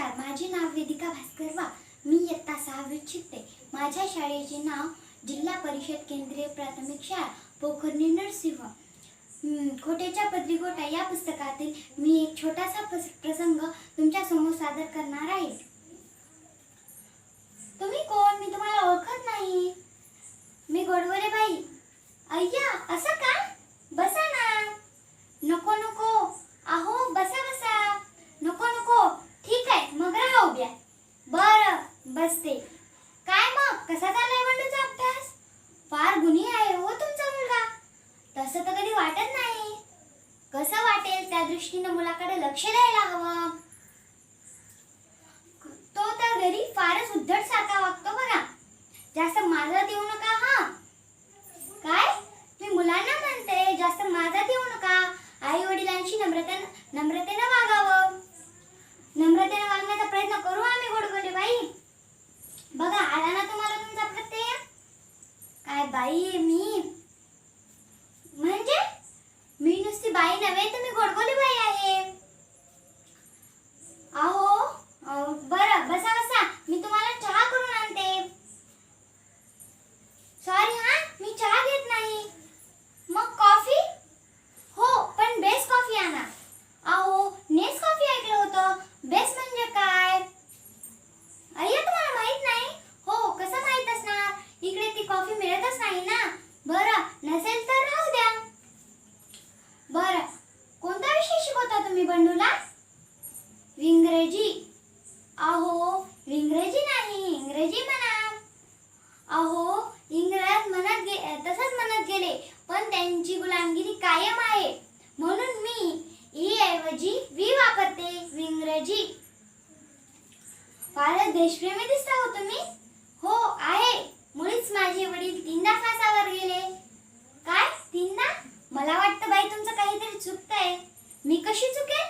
नमस्कार माझे नाव वेदिका भास्कर वा. मी इयत्ता सहावीत शिकते. माझ्या शाळेचे नाव जिल्हा परिषद केंद्रीय प्राथमिक शाळा पोखर्णी नरसिंह खोट्याच्या पदरी गोटा या पुस्तकातील मी एक छोटासा प्रसंग तुमच्यासमोर सादर करणार आहे. तुम्ही कोण? मी तुम्हाला ओळखत नाही. मी गोडवले बाई. अय्या असं का? बसा ना. नको नको अहो बसा बसा नको नको ठीक आहे मग राहा उभ्या बर असते. काय मग? कसा चाललाय बंडूचा अभ्यास? फार गुणी आहे हो तुमचा मुलगा. तसं तर कधी वाटत नाही. कसं वाटेल त्या दृष्टीनं मुलाकडे लक्ष द्यायला हवं? तो तर घरी फारच उद्धट सारखा वागतो बघा. जास्त मारत येऊ नका हा काय मी मुलांना म्हणते जास्त माझ्यात येऊ नका आई वडिलांशी नम्रतेनं नम्रतेनं वागावं नम्रतेनं वागण्याचा प्रयत्न करू आम्ही गोडगोडे बाई बघा आला ना तुम्हाला तुमचा प्रत्यय काय बाई आहे मी म्हणजे मी नुसती बाई नव्हे तर मी गोडगोली बाई आहे अहो अहो, बरं बसा बसा मी तुम्हाला चहा करून आणते सॉरी हा मी चहा घेत नाही मग कॉफी हो पण बेस्ट कॉफी आणा अहो नेस कॉफी ऐकलं होतं बेस्ट म्हणजे काय अय्या तुम्हाला माहीत नाही हो कसं माहीत असणार इकडे ती कॉफी मिळतच नाही ना बरं नसेल तर राहू द्या बरं कोणता विषय शिकवता तुम्ही बंडूला इंग्रजी. अहो इंग्रजी नाही इंग्रजी म्हणा. अहो इंग्रज म्हणत गे तसंच म्हणत गेले पण त्यांची गुलामगिरी कायम आहे. म्हणून मी ई ऐवजी वी वापरते विंग्रजी फारच देशप्रेमी दिसता हो तुम्ही हो आहे मुळीच माझे वडील तीनदा फासावर गेले काय तीनदा मला वाटतं बाई तुमचं काहीतरी चुकतंय मी कशी चुकेल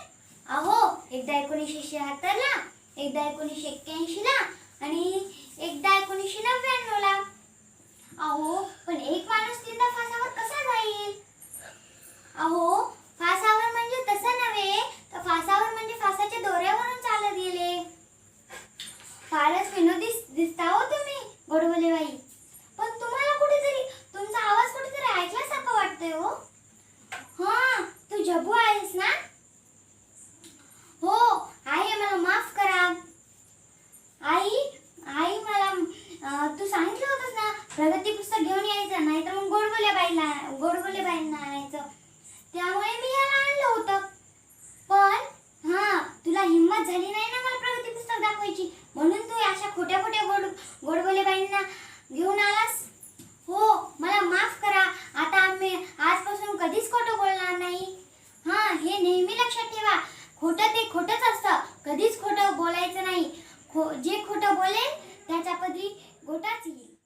अहो एकदा एकोणीसशे शहात्तरला एकदा एकोणीसशे एक्क्याऐंशीला आणि एकदा एकोणीसशे नव्याण्णवला अहो पण एक माणूस तीनदा फासावर कसा जाईल अहो फासावर म्हणजे तसं नव्हे तर फासावर म्हणजे फासाच्या दोऱ्यावरून चालत गेले फारच विनोदी दिसता हो तुम्ही गोडबोले बाई पण तुम्हाला कुठेतरी तुमचा आवाज कुठेतरी ऐकल्यासारखं वाटतंय हो हा तू जबू आहेस ना हो आई मला माफ करा आई आई मला अं, तू सांगितलं होतंस ना प्रगती पुस्तक घेऊन यायचं नाही तर मग गोडबोल्या बाईला गोडबोल्या बाईंना आणायचं. त्यामुळे मी याला आणलं होतं. पण हा तुला हिंमत झाली नाही ना मला प्रगती पुस्तक दाखवायची? म्हणून तू अशा खोट्या खोट्या गोड गोडबोल्या बाईंना घेऊन आलास? हो मला माफ करा. आता आम्ही आजपासून कधीच खोटं बोलणार नाही. हा हे नेहमी लक्षात ठेवा. खोटं ते खोटंच असतं. कधीच खोटं बोलायचं नाही. खो जे खोटं बोलेल त्याच्या पदरी গোটা চিলি।